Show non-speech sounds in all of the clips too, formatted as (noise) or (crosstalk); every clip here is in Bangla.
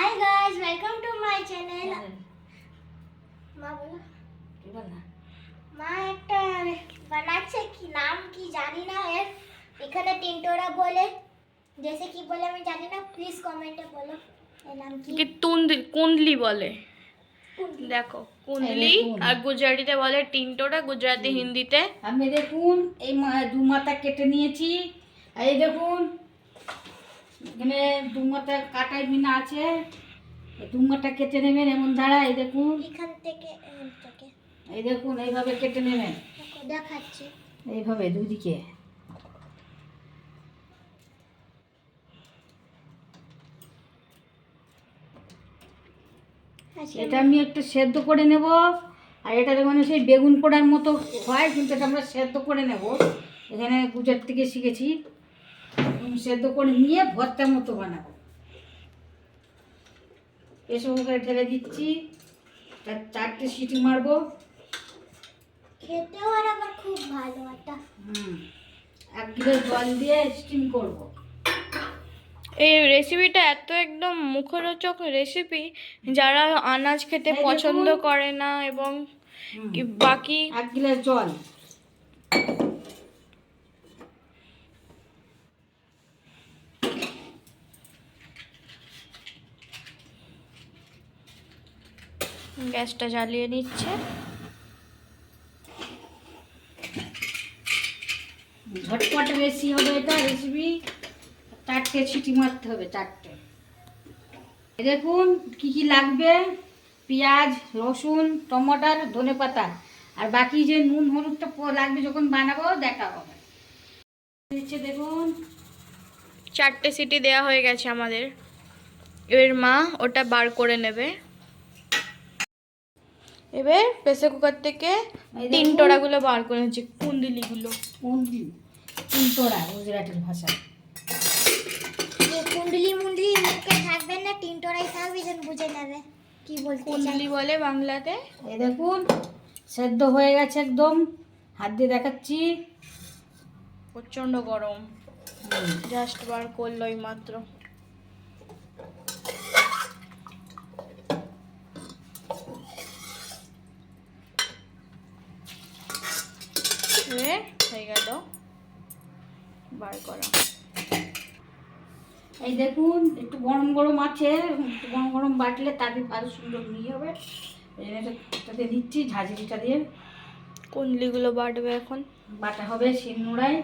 Hi guys welcome to my channel মা বলো মা একটা বানাচ্ছে কি নাম কি জানি না এর এখানে টিন্টোরা বলে জেসে কি বলে আমি জানি না প্লিজ কমেন্টে বলো এর নাম কি কি তুন্দ- কুন্দলি বলে দেখো কুন্দলি আর গুজরাটিতে বলে টিন্টোরা গুজরাটি হিন্দিতে আমি দেখুন এই মা- দু মাথা কেটে নিয়েছি আর এই দেখুন এখানে মাথা কাটাই বিনা আছে। এই কেটে নেবেন এমন ধারা এই দেখুন। এখান থেকে এই দেখুন এইভাবে কেটে নেবেন। দেখো, দেখাচ্ছি। এইভাবে দুদিকে আচ্ছা, এটা আমি একটু সেদ্ধ করে নেব। আর এটা মানে সেই বেগুন পোড়ার মতো হয় কিন্তু এটা আমরা সেদ্ধ করে নেব। এখানে গুজরাট থেকে শিখেছি। সেদ্ধ করে নিয়ে ভর্তার মতো বানাবো। এসব করে ঢেলে দিচ্ছি। তার চারটে সিটি মারবো। খেতেও আর আবার খুব ভালো একটা হুম এক গ্লাস জল দিয়ে স্টিম করব। এই রেসিপিটা এত একদম মুখরোচক রেসিপি যারা আনাজ খেতে পছন্দ করে না এবং বাকি এক গ্লাস জল। গ্যাসটা জ্বালিয়ে নিচ্ছে। ঝটপট বেশি হবে এটা রেসিপি। চারটে সিটি মারতে হবে চারটে। দেখুন কি কি লাগবে? পেঁয়াজ রসুন টমাটার ধনে পাতা। আর বাকি যে নুন হলুদটা লাগবে যখন বানাবো দেখা হবে দিচ্ছে দেখুন। চারটে সিটি দেয়া হয়ে গেছে আমাদের। এর মা ওটা বার করে নেবে। এবার প্রেসার কুকার থেকে এই দেখুন। তিনটোড়াগুলো বার করে নিচ্ছে কুন্দলিগুলো। কুন্দি কুন্তরা গুজরাটের ভাষা। যে কুন্ডলি মুন্ডলি মুখে থাকবে না টিন্টোরাই থাকবে যেন বুঝে নেবে কি বলতে চাই? কুন্দলি বলে বাংলাতে। এই দেখুন সেদ্ধ হয়ে গেছে একদম। হাত দিয়ে দেখাচ্ছি। প্রচণ্ড গরম। জাস্ট বার করল এই মাত্র এবার হয়ে গেল বার করা। এই দেখুন একটু গরম গরম আছে একটু গরম গরম বাটলে তাদের আরও সুন্দর নিয়ে হবে। তাতে দিচ্ছি ঝাঁঝরিটা দিয়ে। কুন্দলিগুলো বাটবে এখন। বাটা হবে শিলনোড়ায়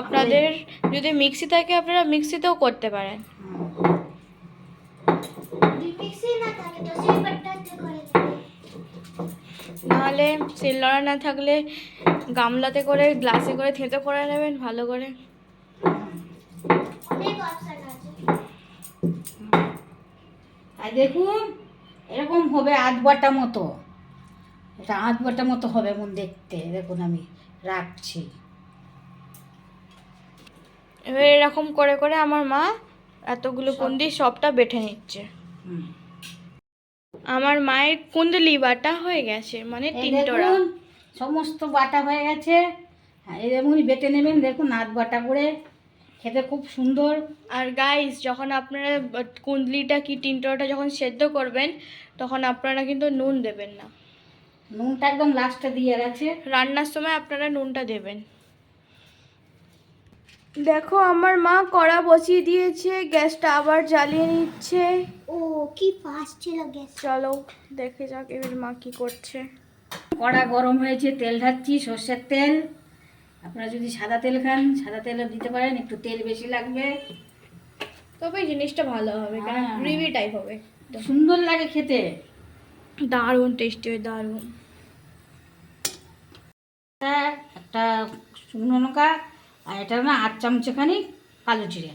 আপনাদের যদি মিক্সি থাকে আপনারা মিক্সিতেও করতে পারেন। যদি না থাকে তো শিলপাটাতে করে নেবে নাহলে শিলনোড়া না থাকলে গামলাতে করে গ্লাসে করে থেঁতো করে নেবেন ভালো করে। আর দেখুন এরকম হবে আধ বাটা মতো। এটা আধ বাটা মতো হবে এমন দেখতে দেখুন আমি রাখছি। এবার এরকম করে করে আমার মা এতগুলো কুন্দি সবটা বেটে নিচ্ছে। আমার মায়ের কুন্দলি বাটা হয়ে গেছে মানে তিনটোরা সমস্ত বাটা হয়ে গেছে। হ্যাঁ, বেটে নেবেন দেখুন আধ বাটা করে। খেতে খুব সুন্দর। আর গাইস যখন আপনারা কুন্দলিটা কি তিনটোরাটা যখন সেদ্ধ করবেন তখন আপনারা কিন্তু নুন দেবেন না। নুনটা একদম লাস্টে দিয়ে গেছে। রান্নার সময় আপনারা নুনটা দেবেন। দেখো আমার মা কড়া বসিয়ে দিয়েছে গ্যাসটা আবার জ্বালিয়ে নিচ্ছে। ও কি ফাস্ট ছিল গ্যাস। চলো দেখে যাক এবার মা কি করছে। কড়া গরম হয়েছে তেল ঢাচ্ছি সর্ষের তেল। আপনারা যদি সাদা তেল খান সাদা তেলও দিতে পারেন একটু তেল বেশি লাগবে। তবে জিনিসটা ভালো হবে কারণ হ্যাঁ। গ্রেভি টাইপ হবে। সুন্দর লাগে খেতে। দারুণ টেস্টি হয় দারুণ। একটা শুকনো লঙ্কা আর এটা না আট চামচখানি কালো জিরে।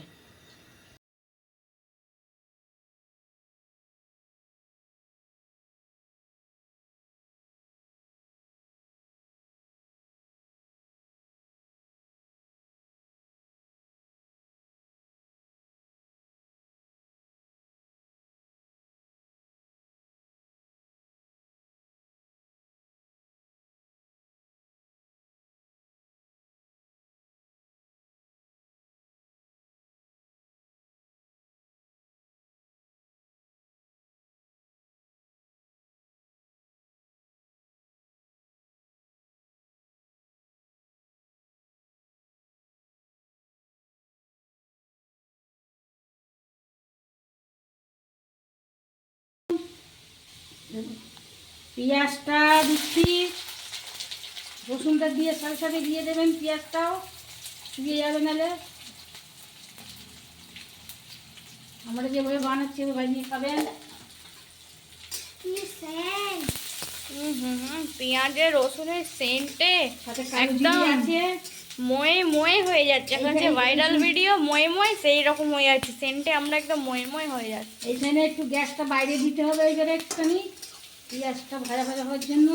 পেঁয়াজটা দিচ্ছি। রসুনটা দিয়ে সাথে সাথে দিয়ে দেবেন পেঁয়াজটাও। শুকিয়ে যাবে নাহলে আমরা যেভাবে বানাচ্ছি ওভাবে বানিয়ে খাবেন। পেঁয়াজের রসুনের সেন্টে একদম। আছে। ময়ে ময়ে হয়ে যাচ্ছে। এখন যে ভাইরাল ভিডিও ময়ে ময়ে সেই রকম হয়ে যাচ্ছে। সেন্টে আমরা একদম ময়ে ময়ে হয়ে যাচ্ছে। এইখানে একটু গ্যাসটা বাইরে দিতে হবে এইবারে একটুখানি। পেঁয়াজটা ভাজা ভাজা হওয়ার জন্য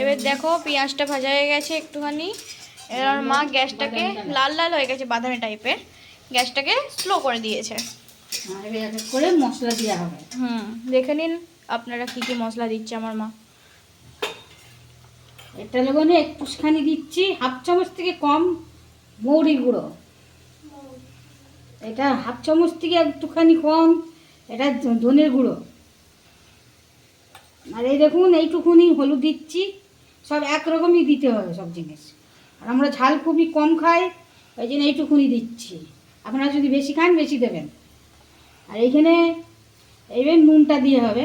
এবার দেখো পেঁয়াজটা ভাজা হয়ে গেছে একটুখানি। এবার মা গ্যাসটাকে লাল লাল হয়ে গেছে বাদামি টাইপের। গ্যাসটাকে স্লো করে দিয়েছে। করে মশলা দেওয়া হবে। হুম দেখে নিন আপনারা কি কি মশলা দিচ্ছে আমার মা। এটা লগনে একটুখানি দিচ্ছি হাফ চামচ থেকে কম মৌরি গুঁড়ো। এটা হাফ চামচ থেকে একটুখানি কম এটা ধনের গুঁড়ো। আর এই দেখুন, এইটুকুনি হলুদ দিচ্ছি। সব একরকমই দিতে হবে সব জিনিস। আর আমরা ঝাল খুবই কম খাই, ওই জন্য এইটুকুনি দিচ্ছি। আপনারা যদি বেশি খান, বেশি দেবেন। আর এইখানে এইবার নুনটা দিয়ে হবে।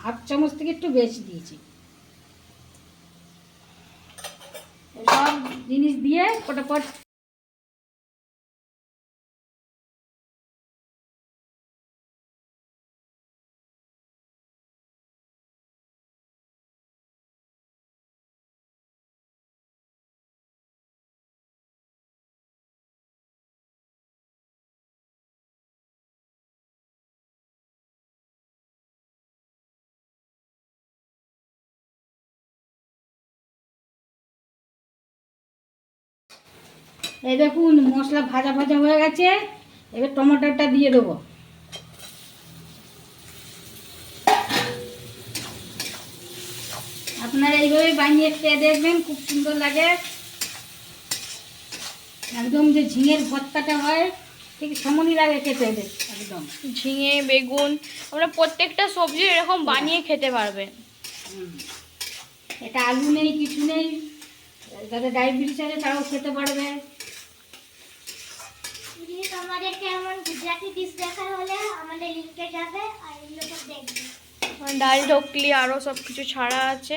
হাফ চামচ থেকে একটু বেশি দিয়েছি। সব জিনিস দিয়ে ফটাফট এই দেখুন মশলা ভাজা ভাজা হয়ে গেছে। এবার টমেটোটা দিয়ে দেবো। আপনারা এইভাবে বানিয়ে খেয়ে দেখবেন খুব সুন্দর লাগে। একদম যে ঝিঙের ভর্তাটা হয় ঠিক সেমনই লাগে খেতে একদম। ঝিঙে বেগুন আমরা প্রত্যেকটা সবজি এরকম বানিয়ে খেতে পারবেন। হুম। এটা আলু নেই কিছু নেই। যাদের ডায়াবেটিস আছে তারাও খেতে পারবে। তোমাদেরকে এমন গুজরাটি ডিশ দেখার হলে আমাদের লিঙ্কে যাবে আর এগুলো সব দেখবে। ডাল ঢোকলি আরও সব কিছু ছাড়া আছে।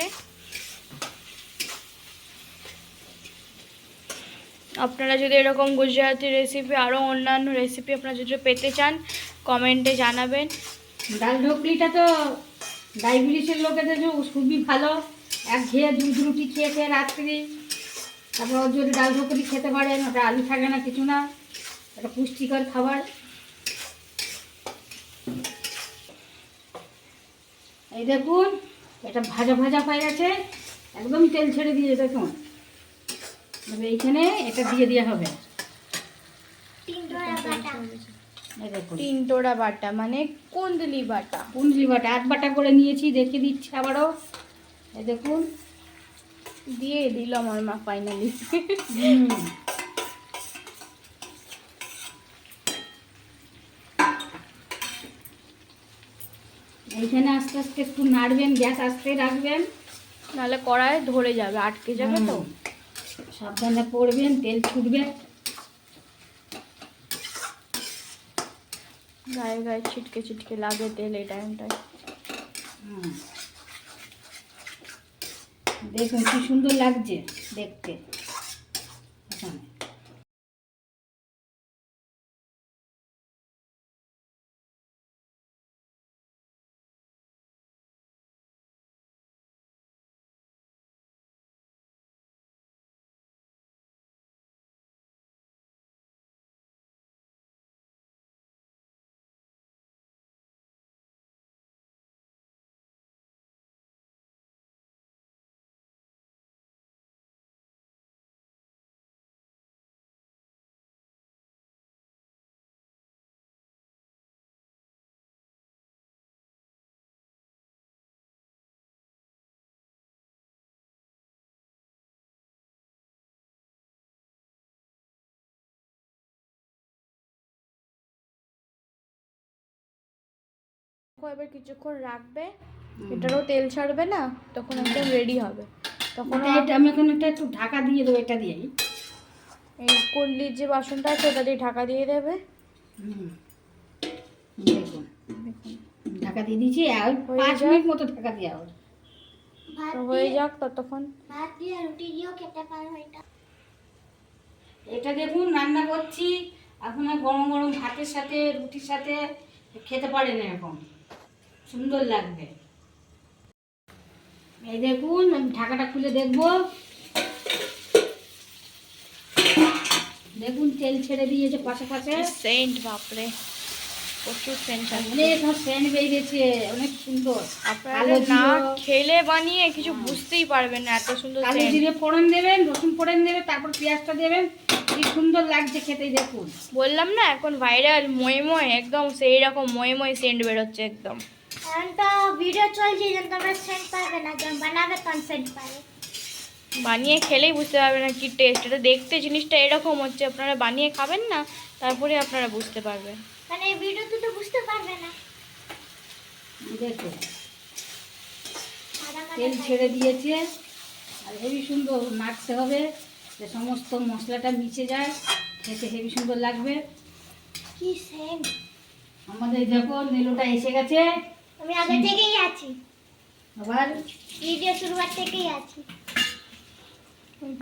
আপনারা যদি এরকম গুজরাটি রেসিপি আরও অন্যান্য রেসিপি আপনারা যদি পেতে চান কমেন্টে জানাবেন। ডাল ঢোকলিটা তো ডায়াবেটিসের লোকেদের খুবই ভালো। এক ঘেয়ে দুধ রুটি খেয়ে খেয়ে রাত্রি। তারপর ওর যদি ডাল ঢোকলি খেতে পারেন ওটা আলু থাকে না কিছু না। এটা পুষ্টিকর খাবার। এই দেখুন এটা ভাজা ভাজা হয়ে গেছে। একদম তেল ছেড়ে দিয়ে দেখুন। এবার এইখানে এটা দিয়ে দেওয়া হবে। তিন ডোরা বাটা দেখুন। তিনটোড়া বাটা মানে কুন্দলি বাটা। কুন্দলি বাটা এক বাটা করে নিয়েছি দেখে দিচ্ছি আবারও। এই দেখুন। দিয়ে দিল আমার মা ফাইনালি এইখানে আস্তে আস্তে একটু নাড়বেন গ্যাস আস্তে রাখবেন। নাহলে কড়াই ধরে যাবে আটকে যাবে তো। সাবধানে পড়বেন তেল ছুটবে। গায়ে গায়ে ছিটকে ছিটকে লাগে তেল এই টাইমটায়। দেখুন কি সুন্দর লাগছে দেখতে। এবার কিছুক্ষণ রাখবে এটারও তেল ছাড়বে না তখন একদম রেডি হবে। তখন আমি এখন এটা একটু ঢাকা দিয়ে দেবো এটা দিয়েই। এই কল্লির যে বাসনটা আছে ওটা দিয়ে ঢাকা দিয়ে দেবে। দেখুন। ঢাকা দিয়ে দিয়েছি আর পাঁচ মিনিট মতো ঢাকা দেওয়া হবে। তো হয়ে যাক ততক্ষণ। ভাত দিয়ে রুটি দিয়েও খেতে পারো এটা। এটা দেখুন রান্না করছি। আপনার গরম গরম ভাতের সাথে রুটির সাথে খেতে পারেন এরকম সুন্দর লাগবে। এই দেখুন আমি ঢাকাটা খুলে দেখব। দেখুন তেল ছেড়ে দিয়েছে পাশে পাশে সেন্ট বাপরে। প্রচুর সেন্ট অনেক সেন্ট বেরিয়েছে অনেক সুন্দর। আপনারা না খেলে বানিয়ে কিছু বুঝতেই পারবেন না এত সুন্দর কালো সেন্ট জিরে ফোড়ন দেবেন রসুন ফোড়ন দেবেন তারপর পেঁয়াজটা দেবেন। কি সুন্দর লাগছে খেতে দেখুন। বললাম না এখন ভাইরাল ময়ে ময়ে একদম সেই রকম ময়ে ময়ে সেন্ট বেরোচ্ছে একদম। ভিডিও চলছে যেন তোমরা সেন্ট পাবে না যখন বানাবে তখন সেন্ট পাবে। বানিয়ে খেলেই বুঝতে পারবেন না কি টেস্ট এটা দেখতে জিনিসটা এরকম হচ্ছে আপনারা বানিয়ে খাবেন না তারপরে আপনারা বুঝতে পারবেন মানে এই ভিডিওতে তো বুঝতে পারবে না। সাদা তেল ছেড়ে দিয়েছে আর হেভি সুন্দর নাড়তে হবে যে সমস্ত মশলাটা মিশে যায় খেতে হেভি সুন্দর লাগবে। কি সেন্ট আমাদের দেখো নেলুটা এসে গেছে। আমি আগে থেকেই আছি। আবার? ভিডিও শুরুয়ার থেকেই আছি।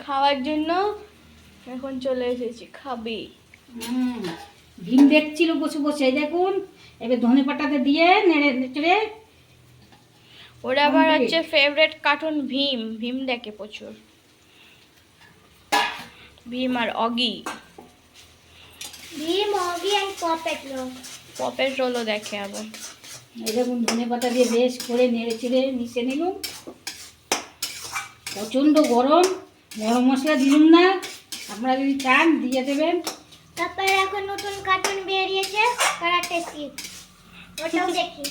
খাওয়ার জন্য এখন চলে এসেছি খাবি। ভীম দেখছিল বসে বসে দেখুন এবার ধনে পাতাতে দিয়ে নেড়ে নেড়ে ওরা আবার হচ্ছে ফেভারেট কার্টুন ভীম ভীম দেখে প্রচুর। ভীম আর অগি। ভীম অগি আর পপেট লোক পপের রোলও দেখে আবার। দেখুন ধনে পাতা দিয়ে বেশ করে নেড়ে চেড়ে মিশে নিলুম। প্রচণ্ড গরম গরম মশলা দিলুম না। আপনারা যদি চান দিয়ে দেবেন। তারপরে এখন নতুন কার্টুন বেরিয়েছে কারাটে কিড ওটাও দেখি।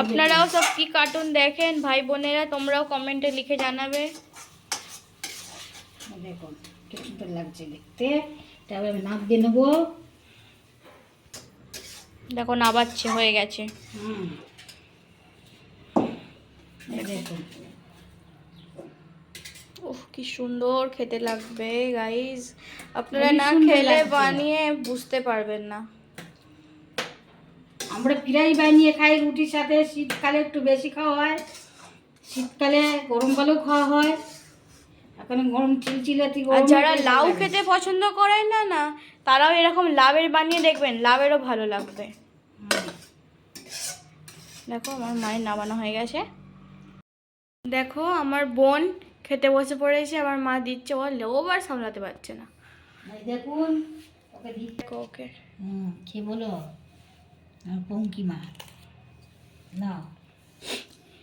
আপনারাও সব কি কার্টুন দেখেন ভাই বোনেরা তোমরাও কমেন্টে লিখে জানাবে। দেখুন কি সুন্দর লাগছে দেখতে। তারপরে নাক দিয়ে নেব। দেখো নাবাচ্ছে হয়ে গেছে। উফ কি সুন্দর খেতে লাগবে গাইস আপনারা না খেলে বানিয়ে বুঝতে পারবেন না। আমরা প্রায় বানিয়ে খাই রুটির সাথে শীতকালে একটু বেশি খাওয়া হয়। শীতকালে গরমকালেও খাওয়া হয়। এখন গরম চিলচিলাতি আর যারা লাউ খেতে পছন্দ করেন না না তারাও এরকম লাভের বানিয়ে দেখবেন লাভেরও ভালো লাগবে। দেখো আমার মায়ের নামানো হয়ে গেছে। দেখো আমার বোন খেতে বসে পড়েছে আমার মা দিচ্ছে ও লোবার সামলাতে পারছে না। দেখুন ওকে দেখো ওকে। হুম খেয়ে বলো। আমার পঙ্কি মা। না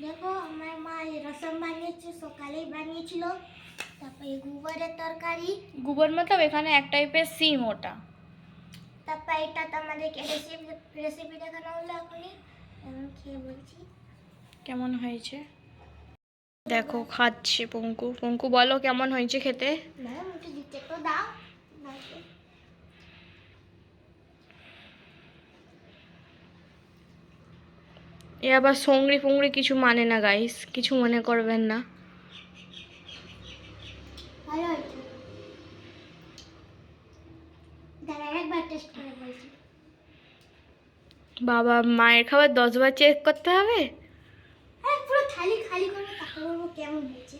দেখো আমার মা রসম বানিয়েছে সকালেই বানিয়েছিল। তারপরে গোবরের তরকারি। গোবর মতলব এখানে এক টাইপের সিম ওটা। তারপর এটা তো আমাদেরকে রেসিপি রেসিপি দেখানো হলো এখনই। এখন খেয়ে বলছি। কেমন হয়েছে? দেখো খাচ্ছে পঙ্কু। পঙ্কু বলো কেমন হয়েছে খেতে? এ আবার সঙ্গড়ি ফঙ্গড়ি কিছু মানে না গাইস কিছু মনে করবেন না। ভালো হয়েছে দাঁড়া একবার টেস্ট করে বলছি বাবা মায়ের খাবার দশবার চেক করতে হবে? পুরো থালি খালি করব কেমন হয়েছে।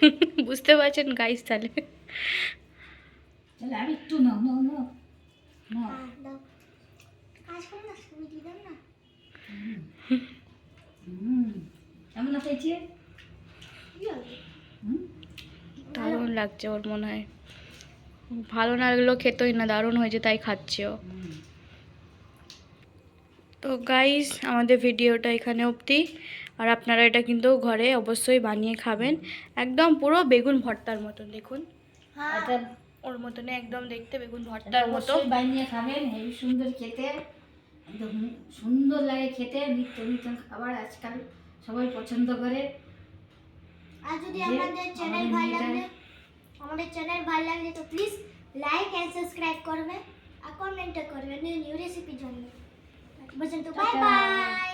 (laughs) বুঝতে পারছেন গাইস তাহলে। তাহলে আর একটু নাও নাও নাও নাও। হ্যাঁ কেমন দারুণ লাগছে ওর মনে হয়। ভালো না লাগলেও খেতোই না দারুণ হয়েছে তাই খাচ্ছে তো গাইস আমাদের ভিডিওটা এখানে অবধি। আর আপনারা এটা কিন্তু ঘরে অবশ্যই বানিয়ে খাবেন। একদম পুরো বেগুন ভর্তার মতন দেখুন। হ্যাঁ। ওর মতন একদম দেখতে বেগুন ভর্তার মতো। বানিয়ে খাবেন হেবি সুন্দর খেতে। একদম সুন্দর লাগে খেতে নিত্য নিত্য খাবার আজকাল সবাই পছন্দ করে। আর যদি আমাদের চ্যানেল ভালো লাগলে আমাদের চ্যানেল ভালো লাগলে তো প্লিজ লাইক অ্যান্ড সাবস্ক্রাইব করবে আর কমেন্ট করবে নিউ নিউ রেসিপি জন্য পর্যন্ত বাই টাটা। বাই